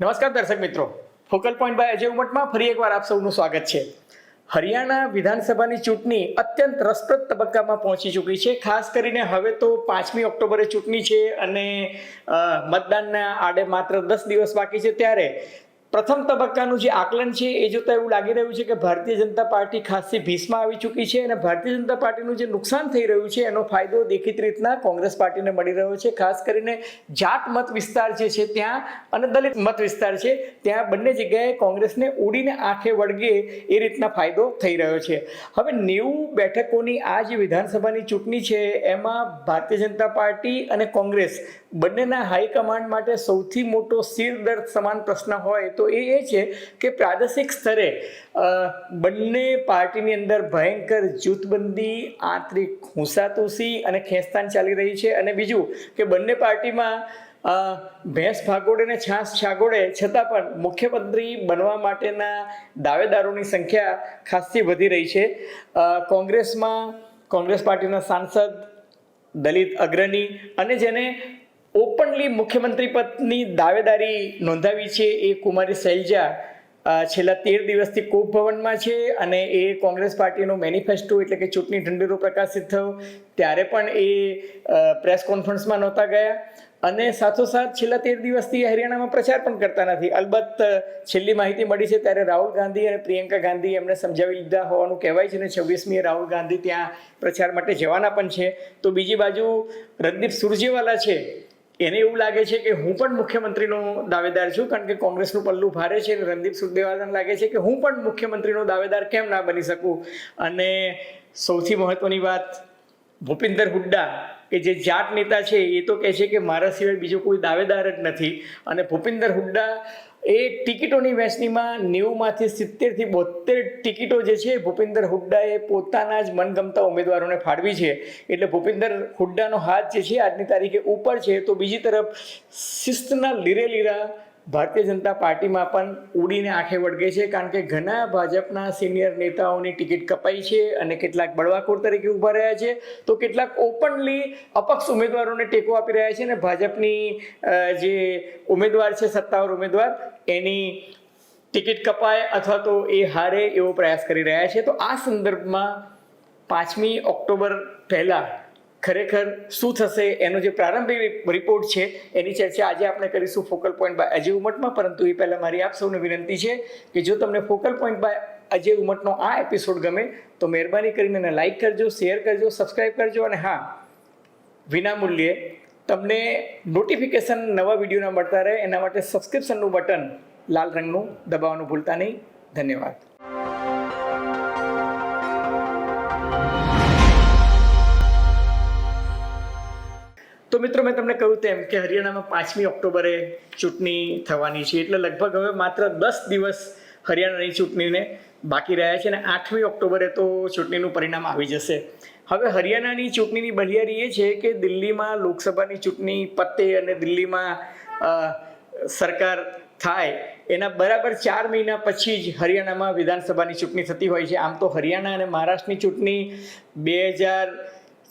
નમસ્કાર દર્શક મિત્રો. ફોકલ પોઈન્ટ બાય અજય ઉમટમાં ફરી એકવાર આપ સૌનું સ્વાગત છે. હરિયાણા વિધાનસભાની ચૂંટણી અત્યંત રસપ્રદ તબક્કામાં પહોંચી ચૂકી છે. ખાસ કરીને હવે તો પાંચમી ઓક્ટોબરે ચૂંટણી છે અને મતદાનના આડે માત્ર દસ દિવસ બાકી છે ત્યારે પ્રથમ તબક્કાનું જે આકલન છે, એ જોતા એવું લાગી રહ્યું છે કે ભારતીય જનતા પાર્ટી ખાસી ભીસમાં આવી ચૂકી છે અને ભારતીય જનતા પાર્ટીનું જે નુકસાન થઈ રહ્યું છે, એનો ફાયદો દેખીત રીતના કોંગ્રેસ પાર્ટીને મળી રહ્યો છે. ખાસ કરીને જાટ મત વિસ્તાર જે છે ત્યાં અને દલિત મત વિસ્તાર છે, ત્યાં બંને જગ્યાએ કોંગ્રેસને ઉડીને આંખે વળગે એ રીતના ફાયદો થઈ રહ્યો છે. હવે નેવું બેઠકોની આ જે વિધાનસભાની ચૂંટણી છે, એમાં ભારતીય જનતા પાર્ટી અને કોંગ્રેસ બંનેના હાઈકમાન્ડ માટે સૌથી મોટો શિરદર્દ સમાન પ્રશ્ન હોય તો એ એ છે કે પ્રાદેશિક સ્તરે બંને પાર્ટીની અંદર ભયંકર જૂથબંધી, આંતરિક હુંસાતુસી અને ખેંચતાણ ચાલી રહી છે. અને બીજું કે બંને પાર્ટીમાં ભેંસ ભાગોડે ને છાસ છાગોળે છતાં પણ મુખ્યમંત્રી બનવા માટેના દાવેદારોની સંખ્યા ખાસી વધી રહી છે. કોંગ્રેસમાં કોંગ્રેસ પાર્ટીના સાંસદ દલિત અગ્રણી અને જેને ઓપનલી મુખ્યમંત્રી પદની દાવેદારી નોંધાવી છે એ કુમારી શૈલજા છેલ્લા તેર દિવસથી કોપ ભવનમાં છે અને એ કોંગ્રેસ પાર્ટીનો મેનિફેસ્ટો એટલે કે ચૂંટણી ઢંઢેરો પ્રકાશિત થયો. ત્યારે પણ એ પ્રેસ કોન્ફરન્સમાં નહોતા ગયા. અને સાથોસાથ છેલ્લા તેર દિવસથી હરિયાણામાં પ્રચાર પણ કરતા નથી. અલબત્ત છેલ્લી માહિતી મળી છે ત્યારે રાહુલ ગાંધી અને પ્રિયંકા ગાંધી એમને સમજાવી લીધા હોવાનું કહેવાય છે અને છવ્વીસમીએ રાહુલ ગાંધી ત્યાં પ્રચાર માટે જવાના પણ છે. તો બીજી બાજુ રણદીપ સુરજેવાલા છે. એને એવું લાગે છે કે હું પણ મુખ્યમંત્રીનો દાવેદાર છું, કારણ કે કોંગ્રેસનું પલ્લું ભારે છે અને રણદીપ સુરજેવાલાને લાગે છે કે હું પણ મુખ્યમંત્રીનો દાવેદાર કેમ ના બની શકું? અને સૌથી મહત્વની વાત ભૂપિન્દર હુડ્ડા કે જે જાટ નેતા છે, એ તો કહે છે કે મારા સિવાય બીજો કોઈ દાવેદાર જ નથી. અને ભૂપિન્દર હુડ્ડા એ ટિકિટોની વહેંચણીમાં નેવુંમાંથી સિત્તેરથી બોતેર ટિકિટો જે છે ભૂપિન્દર હુડ્ડાએ પોતાના જ મનગમતા ઉમેદવારોને ફાળવી છે. એટલે ભૂપિન્દર હુડ્ડાનો હાથ જે છે, આજની તારીખે ઉપર છે. તો બીજી તરફ શિસ્તના લીરે લીરા ભારતીય જનતા પાર્ટીમાં પણ ઉડીને આંખે વળગે છે, કારણ કે ઘણા ભાજપના સિનિયર નેતાઓની ટિકિટ કપાઈ છે અને કેટલાક બળવાખોર તરીકે ઊભા રહ્યા છે. તો કેટલાક ઓપનલી અપક્ષ ઉમેદવારોને ટેકો આપી રહ્યા છે અને ભાજપની જે ઉમેદવાર છે, સત્તાવાર ઉમેદવાર, એની ટિકિટ કપાય અથવા તો એ હારે એવો પ્રયાસ કરી રહ્યા છે. તો આ સંદર્ભમાં પાંચમી ઓક્ટોબર પહેલાં ખરેખર શું થશે એનો જે પ્રારંભિક રિપોર્ટ છે, એની ચર્ચા આજે આપણે કરીશું ફોકલ પોઈન્ટ બાય અજય ઉમટમાં પરંતુ એ પહેલાં મારી આપ સૌને વિનંતી છે કે જો તમને ફોકલ પોઈન્ટ બાય અજય ઉમટનો આ એપિસોડ ગમે, તો મહેરબાની કરીને એને લાઈક કરજો શેર કરજો સબસ્ક્રાઈબ કરજો અને હા, વિનામૂલ્યે તમને નોટિફિકેશન નવા વિડીયોના મળતા રહે, એના માટે સબસ્ક્રિપ્શનનું બટન લાલ રંગનું દબાવવાનું ભૂલતા નહીં. ધન્યવાદ. તો મિત્રો, મેં તમને કહ્યું તેમ કે હરિયાણામાં પાંચમી ઓક્ટોબરે ચૂંટણી થવાની છે. એટલે લગભગ હવે માત્ર દસ દિવસ હરિયાણાની ચૂંટણીને બાકી રહ્યા છે અને આઠમી ઓક્ટોબરે તો ચૂંટણીનું પરિણામ આવી જશે. હવે હરિયાણાની ચૂંટણીની બલિયારી એ છે કે દિલ્હીમાં લોકસભાની ચૂંટણી પતે અને દિલ્હીમાં સરકાર થાય, એના બરાબર ચાર મહિના પછી જ હરિયાણામાં વિધાનસભાની ચૂંટણી થતી હોય છે. આમ તો હરિયાણા અને મહારાષ્ટ્રની ચૂંટણી બે હજાર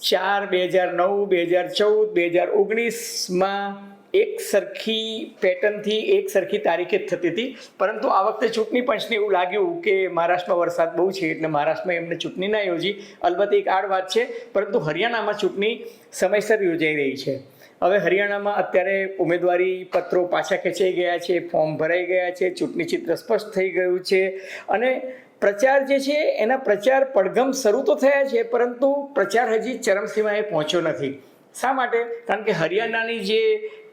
ચાર, બે હજાર નવ, બે હજાર ચૌદ, બે હજાર ઓગણીસમાં એક સરખી પેટર્નથી એક સરખી તારીખે જ થતી હતી. પરંતુ આ વખતે ચૂંટણી પંચને એવું લાગ્યું કે મહારાષ્ટ્રમાં વરસાદ બહુ છે એટલે મહારાષ્ટ્રમાં એમને ચૂંટણી ના યોજી. અલબત્ત એક આડ વાત છે, પરંતુ હરિયાણામાં ચૂંટણી સમયસર યોજાઈ રહી છે. હવે હરિયાણામાં અત્યારે ઉમેદવારી પત્રો પાછા ખેંચાઈ ગયા છે, ફોર્મ ભરાઈ ગયા છે, ચૂંટણી ચિત્ર સ્પષ્ટ થઈ ગયું છે. અને પ્રચાર જે છે, એના પ્રચાર પડઘમ શરૂ તો થયા છે, પરંતુ પ્રચાર હજી ચરમસીમાએ પહોંચ્યો નથી. શા માટે? કારણ કે હરિયાણાની જે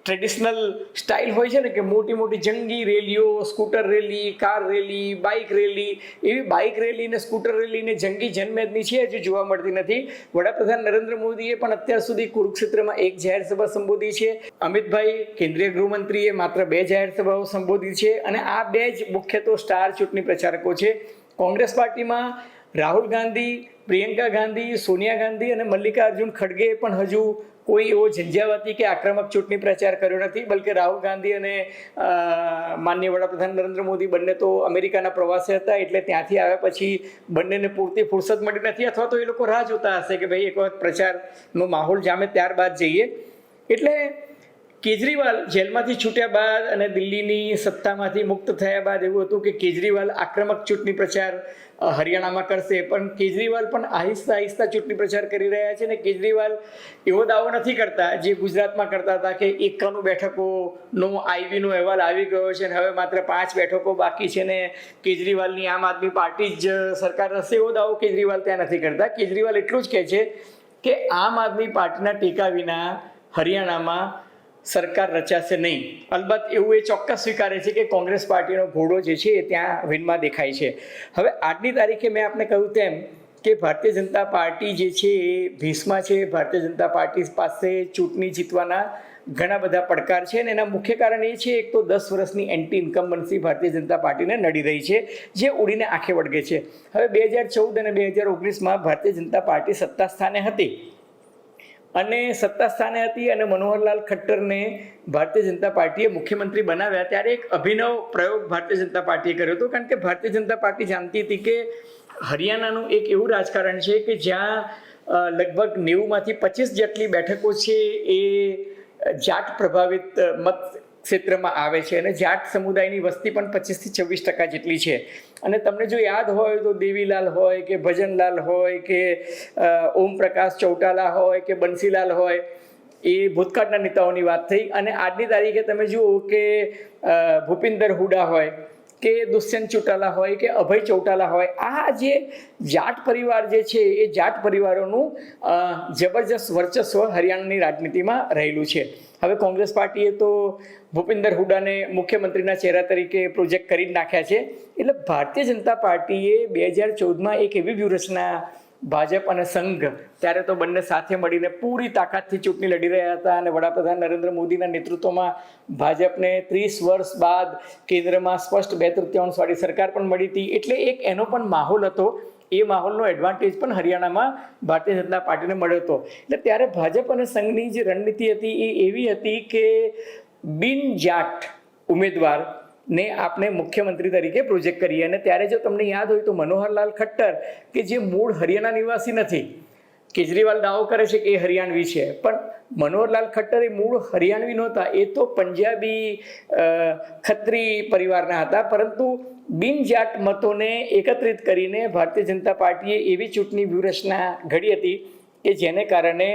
ટ્રેડિશનલ સ્ટાઇલ હોય છે ને, કે મોટી મોટી જંગી રેલીઓ, scooter rally, car rally bike rally, એવી બાઇક રેલી ને સ્કૂટર રેલી ને જંગી જનમેદની છે, હજુ જોવા મળતી નથી. વડાપ્રધાન નરેન્દ્ર મોદીએ પણ અત્યાર સુધી કુરુક્ષેત્રમાં એક જાહેર સભા સંબોધી છે. અમિતભાઈ, કેન્દ્રીય ગૃહમંત્રીએ માત્ર બે જાહેર સભાઓ સંબોધી છે અને આ બે જ મુખ્ય તો સ્ટાર ચૂંટણી પ્રચારકો છે. કોંગ્રેસ પાર્ટીમાં રાહુલ ગાંધી, પ્રિયંકા ગાંધી, સોનિયા ગાંધી અને મલ્લિકાર્જુન ખડગે પણ હજુ કોઈ એવો ઝંઝાવાતી કે આક્રમક ચૂંટણી પ્રચાર કર્યો નથી, બલકે રાહુલ ગાંધી અને માનનીય વડાપ્રધાન નરેન્દ્ર મોદી બંને તો અમેરિકાના પ્રવાસે હતા, એટલે ત્યાંથી આવ્યા પછી બંનેને પૂરતી ફુરસદ મળી નથી, અથવા તો એ લોકો રાહ જોતા હશે કે ભાઈ એક વખત પ્રચારનો માહોલ જામે ત્યારબાદ જઈએ. એટલે કેજરીવાલ જેલમાંથી છૂટ્યા બાદ અને દિલ્હીની સત્તામાંથી મુક્ત થયા બાદ એવું હતું કે કેજરીવાલ આક્રમક ચૂંટણી પ્રચાર હરિયાણામાં કરશે. પણ કેજરીવાલ પણ આહિસ્તા આહિસ્તા ચૂંટણી પ્રચાર કરી રહ્યા છે અને કેજરીવાલ એવો દાવો નથી કરતા જે ગુજરાતમાં કરતા હતા કે એકાણું બેઠકોનો આઈવીનો અહેવાલ આવી ગયો છે અને હવે માત્ર પાંચ બેઠકો બાકી છે ને કેજરીવાલની આમ આદમી પાર્ટી જ સરકાર હશે એવો દાવો કેજરીવાલ ત્યાં નથી કરતા. કેજરીવાલ એટલું જ કહે છે કે આમ આદમી પાર્ટીના ટેકા વિના હરિયાણામાં સરકાર રચાશે નહીં. અલબત્ત એવું એ ચોક્કસ સ્વીકારે છે કે કોંગ્રેસ પાર્ટીનો ઘોડો જે છે એ ત્યાં વિનમાં દેખાય છે. હવે આજની તારીખે મેં આપને કહ્યું તેમ કે ભારતીય જનતા પાર્ટી જે છે એ ભીસમાં છે. ભારતીય જનતા પાર્ટી પાસે ચૂંટણી જીતવાના ઘણા બધા પડકાર છે અને એના મુખ્ય કારણ એ છે, એક તો દસ વર્ષની એન્ટી ઇન્કમ્બન્સી ભારતીય જનતા પાર્ટીને નડી રહી છે, જે ઉડીને આંખે વળગે છે. હવે બે હજાર ચૌદ અને બે હજાર ઓગણીસમાં ભારતીય જનતા પાર્ટી સત્તા સ્થાને હતી. અને સત્તા સ્થાને હતી અને મનોહરલાલ ખટ્ટરને ભારતીય જનતા પાર્ટીએ મુખ્યમંત્રી બનાવ્યા ત્યારે એક અભિનવ પ્રયોગ ભારતીય જનતા પાર્ટીએ કર્યો હતો. કારણ કે ભારતીય જનતા પાર્ટી જાણતી હતી કે હરિયાણાનું એક એવું રાજકારણ છે કે જ્યાં લગભગ નેવુંમાંથી પચીસ જેટલી બેઠકો છે એ જાટ પ્રભાવિત મત ક્ષેત્રમાં આવે છે અને જાટ સમુદાયની વસ્તી પણ પચીસથી છવ્વીસ ટકા જેટલી છે. અને તમને જો યાદ હોય તો દેવીલાલ હોય કે ભજનલાલ હોય કે ઓમપ્રકાશ ઓમ પ્રકાશ ચૌટાલા હોય કે બંસીલાલ હોય, એ ભૂતકાળના નેતાઓની વાત થઈ. અને આજની તારીખે તમે જુઓ કે ભૂપિન્દર હુડા હોય કે દુષ્યંત ચૌટાલા હોય કે અભય ચૌટાલા હોય, આ જે જાટ પરિવાર જે છે, એ જાટ પરિવારોનું જબરજસ્ત વર્ચસ્વ હરિયાણાની રાજનીતિમાં રહેલું છે. હવે કોંગ્રેસ પાર્ટીએ તો ભૂપિન્દર હુડાને મુખ્યમંત્રીના ચહેરા તરીકે પ્રોજેક્ટ કરી નાખ્યા છે. એટલે ભારતીય જનતા પાર્ટીએ બે હજાર ચૌદમાં એક એવી વ્યૂહરચના ભાજપ અને સંઘ ત્યારે તો બંને સાથે મળીને પૂરી તાકાતથી ચૂંટણી લડી રહ્યા હતા અને વડાપ્રધાન નરેન્દ્ર મોદીના નેતૃત્વમાં ભાજપને ત્રીસ વર્ષ બાદ કેન્દ્રમાં સ્પષ્ટ બે તૃતીયાંશવાળી સરકાર પણ મળી હતી. એટલે એક એનો પણ માહોલ હતો. એ માહોલનો એડવાન્ટેજ પણ હરિયાણામાં ભારતીય જનતા પાર્ટીને મળ્યો હતો. એટલે ત્યારે ભાજપ અને સંઘની જે રણનીતિ હતી એ એવી હતી કે બિન જાટ ઉમેદવાર ને આપણે મુખ્યમંત્રી તરીકે પ્રોજેક્ટ કરીએ અને ત્યારે જો તમને યાદ હોય તો મનોહરલાલ ખટ્ટર, કે જે મૂળ હરિયાણા નિવાસી નથી, કેજરીવાલ દાવો કરે છે કે એ હરિયાણવી છે. પણ મનોહરલાલ ખટ્ટર એ મૂળ હરિયાણવી નહોતા. એ તો પંજાબી ખત્રી પરિવારના હતા. પરંતુ બિનજાટ મતોને એકત્રિત કરીને ભારતીય જનતા પાર્ટીએ એવી ચૂંટણી વ્યૂહરચના ઘડી હતી કે જેને કારણે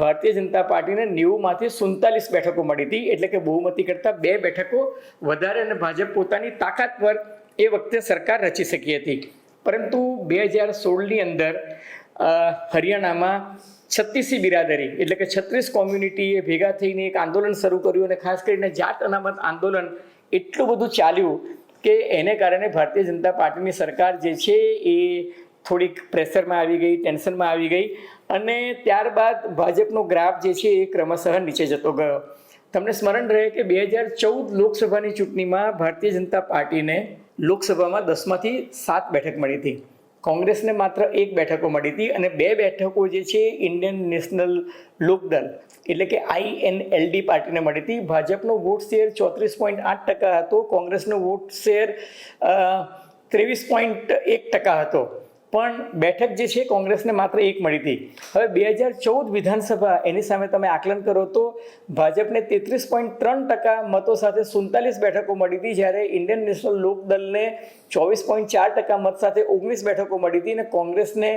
ભારતીય જનતા પાર્ટીને નેવુંમાંથી સુડતાલીસ બેઠકો મળી હતી. એટલે કે બહુમતી કરતાં બે બેઠકો વધારે અને ભાજપ પોતાની તાકાત પર એ વખતે સરકાર રચી શકી હતી. પરંતુ બે હજાર સોળની અંદર હરિયાણામાં છત્તીસી બિરાદરી, એટલે કે છત્રીસ કોમ્યુનિટીએ ભેગા થઈને એક આંદોલન શરૂ કર્યું અને ખાસ કરીને જાટ અનામત આંદોલન એટલું બધું ચાલ્યું કે એને કારણે ભારતીય જનતા પાર્ટીની સરકાર જે છે એ થોડીક પ્રેશરમાં આવી ગઈ, ટેન્શનમાં આવી ગઈ. અને ત્યારબાદ ભાજપનો ગ્રાફ જે છે એ ક્રમશઃ નીચે જતો ગયો. તમને સ્મરણ રહે કે બે હજાર ચૌદ લોકસભાની ચૂંટણીમાં ભારતીય જનતા પાર્ટીને લોકસભામાં દસમાંથી સાત બેઠક મળી હતી. કોંગ્રેસને માત્ર એક બેઠકો મળી હતી અને બે બેઠકો જે છે ઇન્ડિયન નેશનલ લોકદળ એટલે કે આઈએનએલડી પાર્ટીને મળી હતી. ભાજપનો વોટ શેર ચોત્રીસ પોઈન્ટ આઠ ટકા હતો, કોંગ્રેસનો વોટ શેર ત્રેવીસ પોઈન્ટ એક ટકા હતો. પણ બેઠક જે છે, કોંગ્રેસને માત્ર એક મળી હતી. હવે બે હજાર ચૌદ વિધાનસભા, એની સામે તમે આકલન કરો તો ભાજપને તેત્રીસ પોઈન્ટ ત્રણ ટકા મતો સાથે સુડતાલીસ બેઠકો મળી હતી, જ્યારે ઇન્ડિયન નેશનલ લોકદળને ચોવીસ પોઈન્ટ ચાર ટકા મત સાથે ઓગણીસ બેઠકો મળી હતી અને કોંગ્રેસને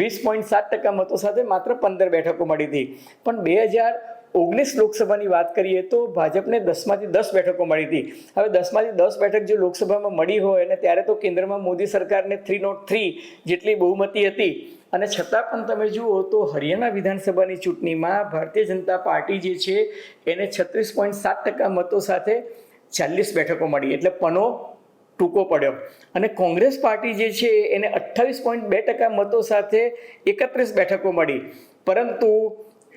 વીસ પોઈન્ટ સાત ટકા મતો સાથે માત્ર પંદર બેઠકો મળી હતી. પણ બે હજાર ઓગણીસ લોકસભાની વાત કરીએ તો ભાજપને દસમાંથી દસ બેઠકો મળી હતી. હવે દસમાંથી દસ બેઠક જો લોકસભામાં મળી હોય અને ત્યારે તો કેન્દ્રમાં મોદી સરકારને થ્રી નોટ થ્રી જેટલી બહુમતી હતી. અને છતાં પણ તમે જુઓ તો હરિયાણા વિધાનસભાની ચૂંટણીમાં ભારતીય જનતા પાર્ટી જે છે, એને છત્રીસ પોઈન્ટ સાત ટકા મતો સાથે ચાલીસ બેઠકો મળી. એટલે પનો ટૂંકો પડ્યો. અને કોંગ્રેસ પાર્ટી જે છે, એને અઠ્ઠાવીસ પોઈન્ટ બે ટકા મતો સાથે એકત્રીસ બેઠકો મળી. પરંતુ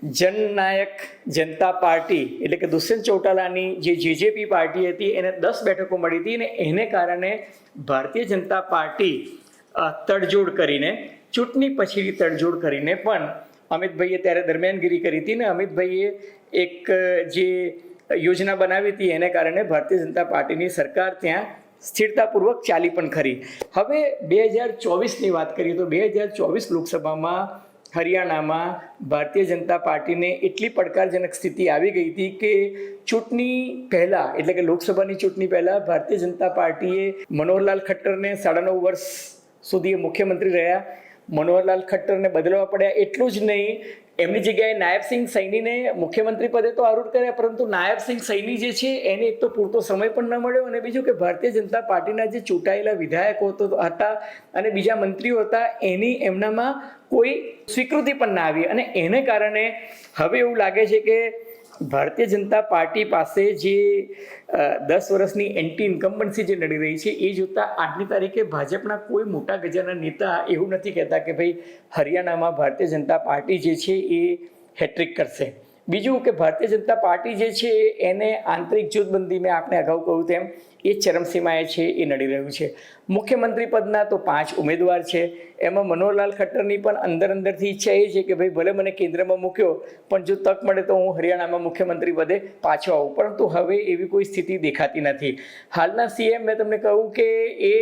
જનનાયક જનતા પાર્ટી એટલે કે દુષ્યંત ચૌટાલાની જે જેજેપી પાર્ટી હતી, એને દસ બેઠકો મળી હતી અને એને કારણે ભારતીય જનતા પાર્ટી તડજોડ કરીને, ચૂંટણી પછીની તડજોડ કરીને પણ અમિતભાઈએ ત્યારે દરમિયાનગીરી કરી હતી ને અમિતભાઈએ એક જે યોજના બનાવી હતી એને કારણે ભારતીય જનતા પાર્ટીની સરકાર ત્યાં સ્થિરતાપૂર્વક ચાલી પણ ખરી. હવે બે હજાર ચોવીસની વાત કરીએ તો બે હજાર ચોવીસ લોકસભામાં હરિયાણામાં ભારતીય જનતા પાર્ટીને એટલી પડકારજનક સ્થિતિ આવી ગઈ હતી કે ચૂંટણી પહેલાં, એટલે કે લોકસભાની ચૂંટણી પહેલાં, ભારતીય જનતા પાર્ટીએ મનોહરલાલ ખટ્ટરને સાડા નવ વર્ષ સુધી મુખ્યમંત્રી રહ્યા. મનોહરલાલ ખટ્ટરને બદલવા પડ્યા એટલું જ નહીં એમની જગ્યાએ નાયબસિંહ સૈનીને મુખ્યમંત્રી પદે તો આરૂઢ કર્યા, પરંતુ નાયબસિંહ સૈની જે છે, એને એક તો પૂરતો સમય પણ ન મળ્યો અને બીજું કે ભારતીય જનતા પાર્ટીના જે ચૂંટાયેલા વિધાયકો હતા અને બીજા મંત્રીઓ હતા, એની એમનામાં કોઈ સ્વીકૃતિ પણ ના આવી. અને એને કારણે હવે એવું લાગે છે કે ભારતીય જનતા પાર્ટી પાસે જે દસ વર્ષની એન્ટી ઇન્કમ્બન્સી જે નડી રહી છે, એ જોતાં આજની તારીખે ભાજપના કોઈ મોટા ગજાના નેતા એવું નથી કહેતા કે ભાઈ હરિયાણામાં ભારતીય જનતા પાર્ટી જે છે એ હેટ્રિક કરશે. બીજું કે ભારતીય જનતા પાર્ટી જે છે, એને આંતરિક જૂથબંધી મેં આપણે અગાઉ કહ્યું તેમ એ ચરમસીમાએ છે, એ નડી રહ્યું છે. મુખ્યમંત્રી પદના તો પાંચ ઉમેદવાર છે. એમાં મનોહરલાલ ખટ્ટરની પણ અંદર અંદરથી ઈચ્છા એ છે કે ભાઈ ભલે મને કેન્દ્રમાં મૂક્યો, પણ જો તક મળે તો હું હરિયાણામાં મુખ્યમંત્રી પદે પાછો આવું. પરંતુ હવે એવી કોઈ સ્થિતિ દેખાતી નથી. હાલના સીએમ મેં તમને કહ્યું કે એ,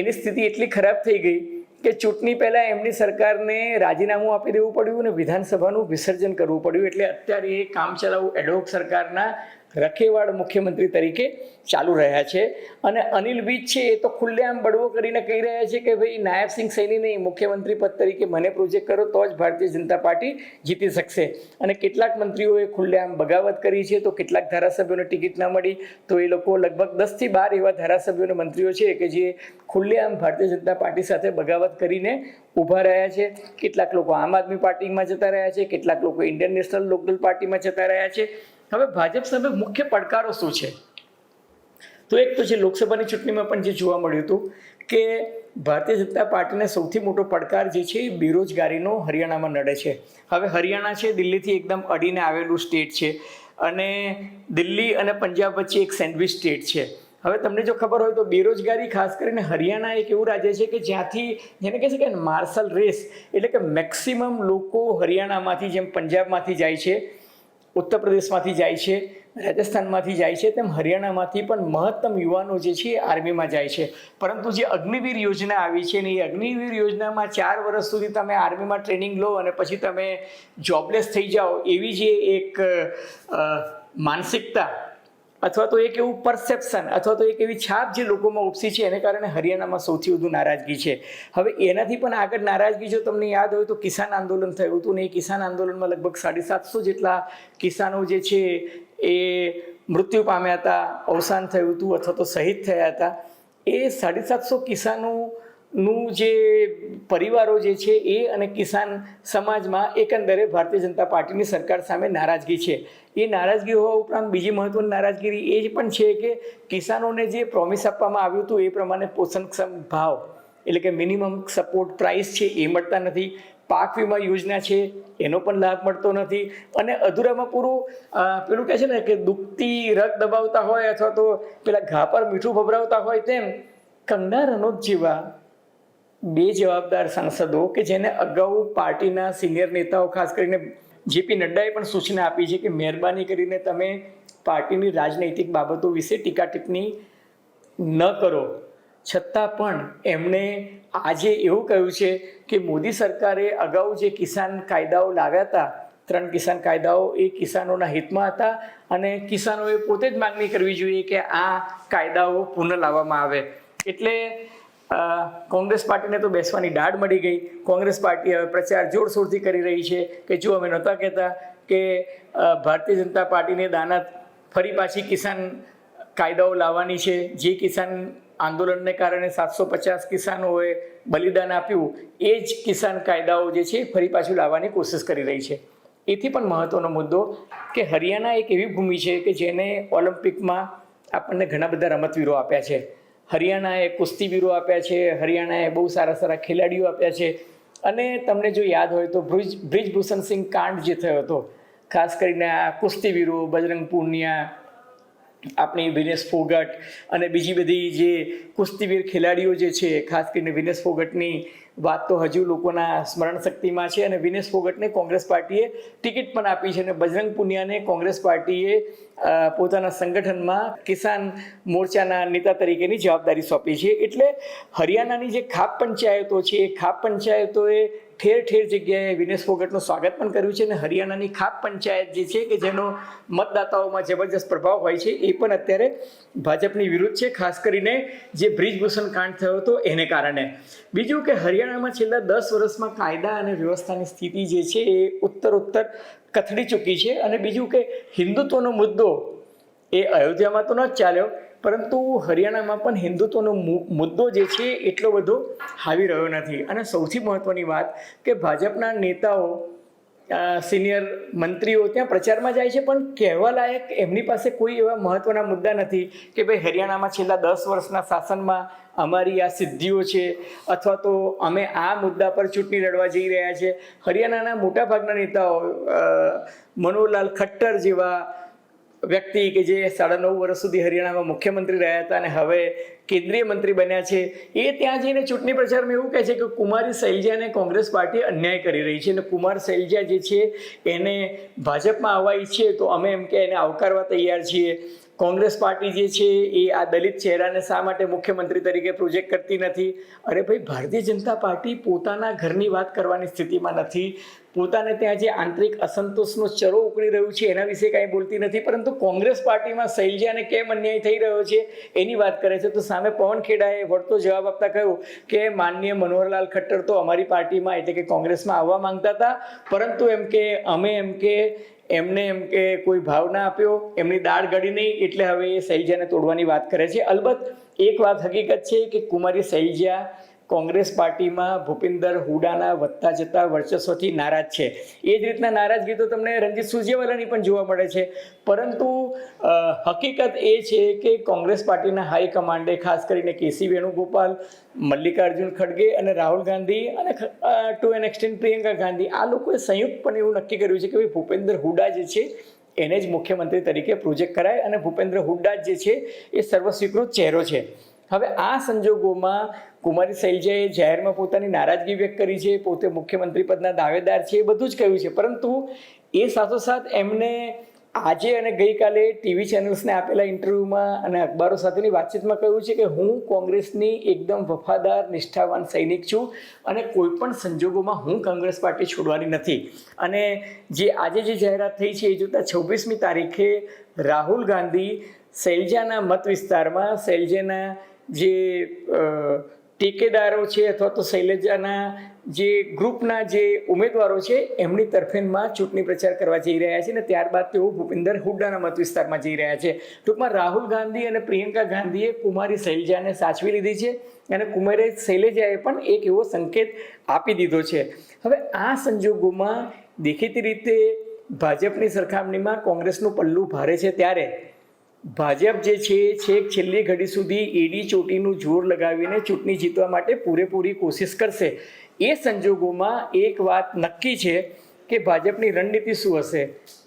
એની સ્થિતિ એટલી ખરાબ થઈ ગઈ કે ચૂંટણી પહેલાં એમની સરકારને રાજીનામું આપી દેવું પડ્યું અને વિધાનસભાનું વિસર્જન કરવું પડ્યું. એટલે અત્યારે એ કામચલાઉ એડહોક સરકારના રખેવાળ મુખ્યમંત્રી તરીકે ચાલુ રહ્યા છે. અને અનિલ વિજ છે એ તો ખુલ્લેઆમ બળવો કરીને કહી રહ્યા છે કે ભાઈ નાયબસિંહ નહીં મુખ્યમંત્રી પદ તરીકે મને પ્રોજેક્ટ કરો તો જ ભારતીય જનતા પાર્ટી જીતી શકશે. અને કેટલાક મંત્રીઓએ ખુલ્લેઆમ બગાવત કરી છે તો કેટલાક ધારાસભ્યોને ટિકિટ ના મળી તો એ લોકો લગભગ દસથી બાર એવા ધારાસભ્યોને મંત્રીઓ છે કે જે ખુલ્લેઆમ ભારતીય જનતા પાર્ટી સાથે બગાવત કરીને ઊભા રહ્યા છે. કેટલાક લોકો આમ આદમી પાર્ટીમાં જતા રહ્યા છે, કેટલાક લોકો ઇન્ડિયન નેશનલ લોકદલ પાર્ટીમાં જતા રહ્યા છે. હવે ભાજપ સામે મુખ્ય પડકારો શું છે? તો એક તો જે લોકસભાની ચૂંટણીમાં પણ જે જોવા મળ્યું હતું કે ભારતીય જનતા પાર્ટીને સૌથી મોટો પડકાર જે છે એ બેરોજગારીનો હરિયાણામાં નડે છે. હવે હરિયાણા છે, દિલ્હીથી એકદમ અડીને આવેલું સ્ટેટ છે અને દિલ્હી અને પંજાબ વચ્ચે એક સેન્ડવિચ સ્ટેટ છે. હવે તમને જો ખબર હોય તો બેરોજગારી ખાસ કરીને હરિયાણા એક એવું રાજ્ય છે કે જ્યાંથી જેને કહે છે કે માર્શલ રેસ એટલે કે મેક્સિમમ લોકો હરિયાણામાંથી જેમ પંજાબમાંથી જાય છે ઉત્તર પ્રદેશમાંથી જાય છે, રાજસ્થાનમાંથી જાય છે, તેમ હરિયાણામાંથી પણ મહત્તમ યુવાનો જે છે આર્મીમાં જાય છે. પરંતુ જે અગ્નિવીર યોજના આવી છે ને એ અગ્નિવીર યોજનામાં ચાર વર્ષ સુધી તમે આર્મીમાં ટ્રેનિંગ લો અને પછી તમે જોબલેસ થઈ જાઓ એવી જે એક માનસિકતા અથવા તો એક એવું પરસેપ્શન અથવા તો એક એવી છાપ જે લોકોમાં ઉપસી છે, એને કારણે હરિયાણામાં સૌથી વધુ નારાજગી છે. હવે એનાથી પણ આગળ નારાજગી જો તમને યાદ હોય તો કિસાન આંદોલન થયું હતું ને એ કિસાન આંદોલનમાં લગભગ સાડી સાતસો જેટલા કિસાનો જે છે એ મૃત્યુ પામ્યા હતા, અવસાન થયું હતું અથવા તો શહીદ થયા હતા. એ સાડી સાતસો કિસાનોનું જે પરિવારો જે છે એ અને કિસાન સમાજમાં એકંદરે ભારતીય જનતા પાર્ટીની સરકાર સામે નારાજગી છે. એ નારાજગી હોવા ઉપરાંત બીજી મહત્વની નારાજગી એ પણ છે કે કિસાનોને જે પ્રોમિસ આપવામાં આવ્યું હતું એ પ્રમાણે પોષણક્ષમ ભાવ એટલે કે મિનિમમ સપોર્ટ પ્રાઇસ છે એ મળતા નથી. પાક વીમા યોજના છે એનો પણ લાભ મળતો નથી. અને અધૂરામાં પૂરું પેલું કહે છે ને કે દુખતી રગ દબાવતા હોય અથવા તો પેલા ઘા પર મીઠું ભભરાવતા હોય તેમ કંગના રનોજ જેવા બે જવાબદાર સાંસદો કે જેને અગાઉ પાર્ટીના સિનિયર નેતાઓ, ખાસ કરીને જેપી નડ્ડાએ પણ સૂચના આપી છે કે મહેરબાની કરીને તમે પાર્ટીની રાજનૈતિક બાબતો વિશે ટીકા ટિપ્પણી ન કરો. છતાં પણ એમણે આજે એવું કહ્યું છે કે મોદી સરકારે અગાઉ જે કિસાન કાયદાઓ લાવ્યા હતા, ત્રણ કિસાન કાયદાઓ, એ કિસાનોના હિતમાં હતા અને કિસાનોએ પોતે જ માગણી કરવી જોઈએ કે આ કાયદાઓ પુનઃ લાવવામાં આવે. એટલે કોંગ્રેસ પાર્ટીને તો બેસવાની દાઢ મળી ગઈ. કોંગ્રેસ પાર્ટી હવે પ્રચાર જોરશોરથી કરી રહી છે કે જો અમે નહોતા કહેતા કે ભારતીય જનતા પાર્ટીને દાના ફરી પાછી કિસાન કાયદાઓ લાવવાની છે. જે કિસાન આંદોલનને કારણે સાતસો પચાસ કિસાનોએ બલિદાન આપ્યું, એ જ કિસાન કાયદાઓ જે છે ફરી પાછું લાવવાની કોશિશ કરી રહી છે. એથી પણ મહત્વનો મુદ્દો કે હરિયાણા એક એવી ભૂમિ છે કે જેને ઓલિમ્પિકમાં આપણને ઘણા બધા રમતવીરો આપ્યા છે. હરિયાણાએ કુસ્તીવીરો આપ્યા છે, હરિયાણાએ બહુ સારા સારા ખેલાડીઓ આપ્યા છે. અને તમને જો યાદ હોય તો બ્રિજ, બ્રિજભૂષણ સિંહ કાંડ જે થયો હતો, ખાસ કરીને આ કુસ્તીવીરો બજરંગ પૂનિયા, આપણી વિનેશ ફોગટ અને બીજી બધી જે કુસ્તીવીર ખેલાડીઓ જે છે, ખાસ કરીને વિનેશ ફોગટની વાત તો હજુ લોકોના સ્મરણ શક્તિમાં છે. અને વિનેશ ફોગટને કોંગ્રેસ પાર્ટીએ ટિકિટ પણ આપી છે અને બજરંગ પુનિયાને કોંગ્રેસ પાર્ટીએ પોતાના સંગઠનમાં કિસાન મોરચાના નેતા તરીકેની જવાબદારી સોંપી છે. એટલે હરિયાણાની જે ખાપ પંચાયતો છે, એ ખાપ પંચાયતોએ ઠેર ઠેર જગ્યાએ વિનેશ ફોગટનું સ્વાગત પણ કર્યું છે અને હરિયાણાની ખાપ પંચાયત જે છે કે જેનો મતદાતાઓમાં જબરજસ્ત પ્રભાવ હોય છે, એ પણ અત્યારે ભાજપની વિરુદ્ધ છે, ખાસ કરીને જે બ્રિજભૂષણ કાંડ થયો હતો એને કારણે. બીજું કે હરિયાણામાં છેલ્લા દસ વર્ષમાં કાયદા અને વ્યવસ્થાની સ્થિતિ જે છે, એ ઉત્તર ઉત્તર કથળી ચૂકી છે અને બીજું કે હિન્દુત્વનો મુદ્દો એ અયોધ્યામાં તો ન જ ચાલ્યો, પરંતુ હરિયાણામાં પણ હિન્દુત્વનો મુદ્દો જે છે એટલો બધો હાવી રહ્યો નથી. અને સૌથી મહત્ત્વની વાત કે ભાજપના નેતાઓ સિનિયર મંત્રીઓ ત્યાં પ્રચારમાં જાય છે, પણ કહેવા લાયક એમની પાસે કોઈ એવા મહત્ત્વના મુદ્દા નથી કે ભાઈ હરિયાણામાં છેલ્લા દસ વર્ષના શાસનમાં અમારી આ સિદ્ધિઓ છે, અથવા તો અમે આ મુદ્દા પર ચૂંટણી લડવા જઈ રહ્યા છે. હરિયાણાના મોટાભાગના નેતાઓ મનોહરલાલ ખટ્ટર જેવા વ્યક્તિ કે જે સાડા નવ વર્ષ સુધી હરિયાણામાં મુખ્યમંત્રી રહ્યા હતા અને હવે કેન્દ્રીય મંત્રી બન્યા છે, એ ત્યાં જઈને ચૂંટણી પ્રચારમાં એવું કહે છે કે કુમારી શૈલજાને કોંગ્રેસ પાર્ટી અન્યાય કરી રહી છે અને કુમાર શૈલજા જે છે, એને ભાજપમાં આવવા ઈચ્છીએ તો અમે એમ કે એને આવકારવા તૈયાર છીએ. કોંગ્રેસ પાર્ટી જે છે, એ આ દલિત ચહેરાને શા માટે મુખ્યમંત્રી તરીકે પ્રોજેક્ટ કરતી નથી? અરે ભાઈ, ભારતીય જનતા પાર્ટી પોતાના ઘરની વાત કરવાની સ્થિતિમાં નથી. પોતાને ત્યાં જે આંતરિક અસંતોષનો ચરો ઉકળી રહ્યું છે એના વિશે કાંઈ બોલતી નથી, પરંતુ કોંગ્રેસ પાર્ટીમાં શૈલજાને કેમ અન્યાય થઈ રહ્યો છે એની વાત કરે છે. તો સામે પવન ખેડાએ વળતો જવાબ આપતા કહ્યું કે માનનીય મનોહરલાલ ખટ્ટર તો અમારી પાર્ટીમાં એટલે કે કોંગ્રેસમાં આવવા માંગતા હતા, પરંતુ એમ કે અમે એમ કે એમને એમ કે કોઈ ભાવ ના આપ્યો, એમની દાળ ગળી નહીં એટલે હવે એ શૈલજાને તોડવાની વાત કરે છે. અલબત્ત એક વાત હકીકત છે કે કુમારી શૈલજા કોંગ્રેસ પાર્ટીમાં ભૂપિન્દર હુડાના વધતા જતા વર્ચસ્વથી નારાજ છે. એ જ રીતના નારાજગી તો તમને રણજીત સુરજેવાલાની પણ જોવા મળે છે. પરંતુ હકીકત એ છે કે કોંગ્રેસ પાર્ટીના હાઈકમાન્ડે ખાસ કરીને કેસી વેણુગોપાલ, મલ્લિકાર્જુન ખડગે અને રાહુલ ગાંધી અને to an extent Priyanka Gandhi, આ લોકોએ સંયુક્તપણે એવું નક્કી કર્યું છે કે ભાઈ ભૂપેન્દ્ર હુડા જે છે એને જ મુખ્યમંત્રી તરીકે પ્રોજેક્ટ કરાય અને ભૂપેન્દ્ર હુડ્ડા જે છે એ સર્વસ્વીકૃત ચહેરો છે. હવે આ સંજોગોમાં કુમારી શૈલજાએ જાહેરમાં પોતાની નારાજગી વ્યક્ત કરી છે, પોતે મુખ્યમંત્રી પદના દાવેદાર છે, એ બધું જ કહ્યું છે. પરંતુ એ સાથોસાથ એમને આજે અને ગઈકાલે ટીવી ચેનલ્સને આપેલા ઇન્ટરવ્યૂમાં અને અખબારો સાથેની વાતચીતમાં કહ્યું છે કે હું કોંગ્રેસની એકદમ વફાદાર, નિષ્ઠાવાન સૈનિક છું અને કોઈ પણ સંજોગોમાં હું કોંગ્રેસ પાર્ટી છોડવાની નથી. અને જે આજે જે જાહેરાત થઈ છે, એ જોતાં છવ્વીસમી તારીખે રાહુલ ગાંધી શૈલજાના મત વિસ્તારમાં શૈલજાના જે ટેકેદારો છે અથવા તો શૈલજાના જે ગ્રુપના જે ઉમેદવારો છે, એમની તરફેણમાં ચૂંટણી પ્રચાર કરવા જઈ રહ્યા છે અને ત્યારબાદ તેઓ ભૂપિન્દર હુડ્ડાના મત વિસ્તારમાં જઈ રહ્યા છે. ટૂંકમાં રાહુલ ગાંધી અને પ્રિયંકા ગાંધીએ કુમારી શૈલજાને સાચવી લીધી છે અને કુમારે શૈલજાએ પણ એક એવો સંકેત આપી દીધો છે. હવે આ સંજોગોમાં દેખીતી રીતે ભાજપની સરખામણીમાં કોંગ્રેસનું પલ્લું ભારે છે ત્યારે ભાજપ જે છે છેક છેલ્લી ઘડી સુધી એડી ચોટીનું જોર લગાવીને ચૂંટણી જીતવા માટે પૂરેપૂરી કોશિશ કરશે. એ સંજોગોમાં એક વાત નક્કી છે કે ભાજપની રણનીતિ શું હશે?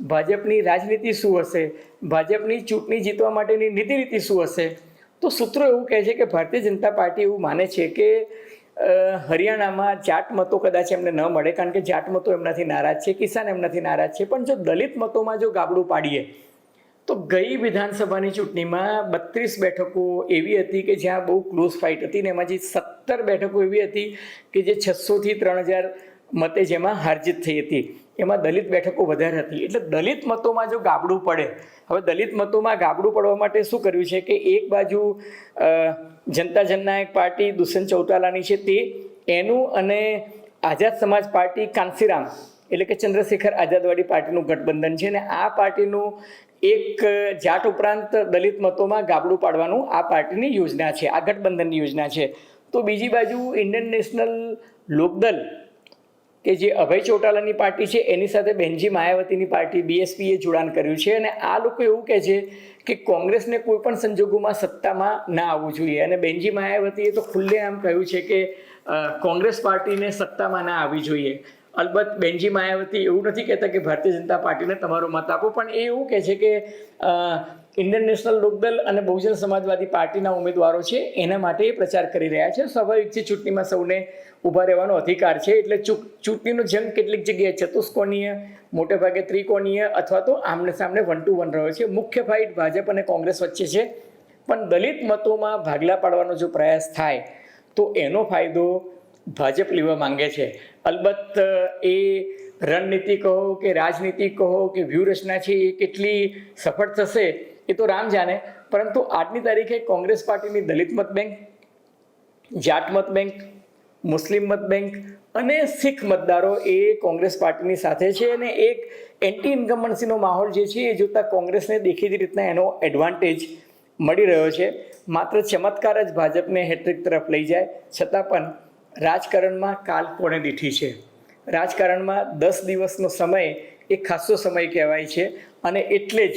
ભાજપની રાજનીતિ શું હશે? ભાજપની ચૂંટણી જીતવા માટેની નીતિ રીતિ શું હશે? તો સૂત્રો એવું કહે છે કે ભારતીય જનતા પાર્ટી એવું માને છે કે હરિયાણામાં જાટ મતો કદાચ એમને ન મળે, કારણ કે જાટ મતો એમનાથી નારાજ છે, કિસાન એમનાથી નારાજ છે. પણ જો દલિત મતોમાં જો ગાબડું પાડીએ તો ગઈ વિધાનસભાની ચૂંટણીમાં બત્રીસ બેઠકો એવી હતી કે જ્યાં બહુ ક્લોઝ ફાઇટ હતી ને એમાંથી સત્તર બેઠકો એવી હતી કે જે છસોથી ત્રણ હજાર મતે જેમાં હારજીત થઈ હતી. એમાં દલિત બેઠકો વધારે હતી. એટલે દલિત મતોમાં જો ગાબડું પડે, હવે દલિત મતોમાં ગાબડું પડવા માટે શું કર્યું છે કે એક બાજુ જનતા જનનાયક પાર્ટી દુષ્યંત ચૌટાલાની છે તે, એનું અને આઝાદ સમાજ પાર્ટી કાંસીરામ, એટલે કે ચંદ્રશેખર આઝાદવાડી પાર્ટીનું ગઠબંધન છે અને આ પાર્ટીનું એક જાટ ઉપરાંત દલિત મતોમાં ગાબડું પાડવાનું આ પાર્ટીની યોજના છે, આ ગઠબંધનની યોજના છે. તો બીજી બાજુ ઇન્ડિયન નેશનલ લોકદલ કે જે અભય ચોટાલાની પાર્ટી છે, એની સાથે બેનજી માયાવતીની પાર્ટી બીએસપીએ જોડાણ કર્યું છે અને આ લોકો એવું કહે છે કે કોંગ્રેસને કોઈ પણ સંજોગોમાં સત્તામાં ના આવવું જોઈએ અને બેનજી માયાવતીએ તો ખુલ્લે આમ કહ્યું છે કે કોંગ્રેસ પાર્ટીને સત્તામાં ના આવવી જોઈએ. અલબત્ત બેનજી માયાવતી એવું નથી કહેતા કે ભારતીય જનતા પાર્ટીને તમારો મત આપો, પણ એ એવું કહે છે કે ઇન્ડિયન નેશનલ લોકદળ અને બહુજન સમાજવાદી પાર્ટીના ઉમેદવારો છે, એના માટે એ પ્રચાર કરી રહ્યા છે. સ્વાભાવિક છે, ચૂંટણીમાં સૌને ઊભા રહેવાનો અધિકાર છે, એટલે ચૂંટણીનો જંગ કેટલીક જગ્યાએ ચતુષ્કોણીય, મોટે ભાગે ત્રિકોણીય અથવા તો આમને સામને વન ટુ વન રહ્યો છે. મુખ્ય ફાઇટ ભાજપ અને કોંગ્રેસ વચ્ચે છે. પણ દલિત મતોમાં ભાગલા પાડવાનો જો પ્રયાસ થાય, તો એનો ફાયદો ભાજપ લેવા માંગે છે. અલબત્ત, એ રણનીતિ કહો કે રાજનીતિ કહો કે વ્યૂહરચના છે, એ કેટલી સફળ થશે, એ તો રામ જાણે. પરંતુ આજની તારીખે કોંગ્રેસ પાર્ટીની દલિત મત બેંક જાટ મત બેંક મુસ્લિમ મત બેંક અને શીખ મતદારો એ કોંગ્રેસ પાર્ટીની સાથે છે અને એક એન્ટી ઇન્કમ્બન્સીનો માહોલ જે છે, એ જોતાં કોંગ્રેસને દેખીતી રીતના એનો એડવાન્ટેજ મળી રહ્યો છે. માત્ર ચમત્કાર જ ભાજપને હેટ્રિક તરફ લઈ જાય. છતાં પણ રાજકારણમાં કાલ કોણે દીઠી છે. રાજકારણમાં દસ દિવસનો સમય એ ખાસો સમય કહેવાય છે અને એટલે જ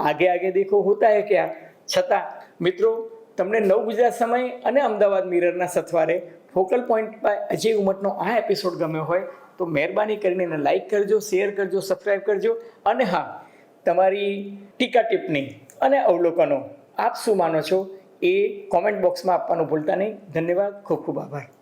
આગે આગે દેખો હોતા હે ક્યાં? છતાં, મિત્રો, તમને નવ ગુજરાત સમય અને અમદાવાદ મિરરના સથવારે ફોકલ પોઈન્ટ બાય અજય ઉમટનો આ એપિસોડ ગમ્યો હોય તો મહેરબાની કરીને એને લાઈક કરજો શેર કરજો સબસ્ક્રાઈબ કરજો અને હા, તમારી ટીકા ટિપ્પણી અને અવલોકનો આપ શું માનો છો એ કોમેન્ટ બોક્સમાં આપવાનું ભૂલતા નહીં. ધન્યવાદ, ખૂબ ખૂબ આભાર.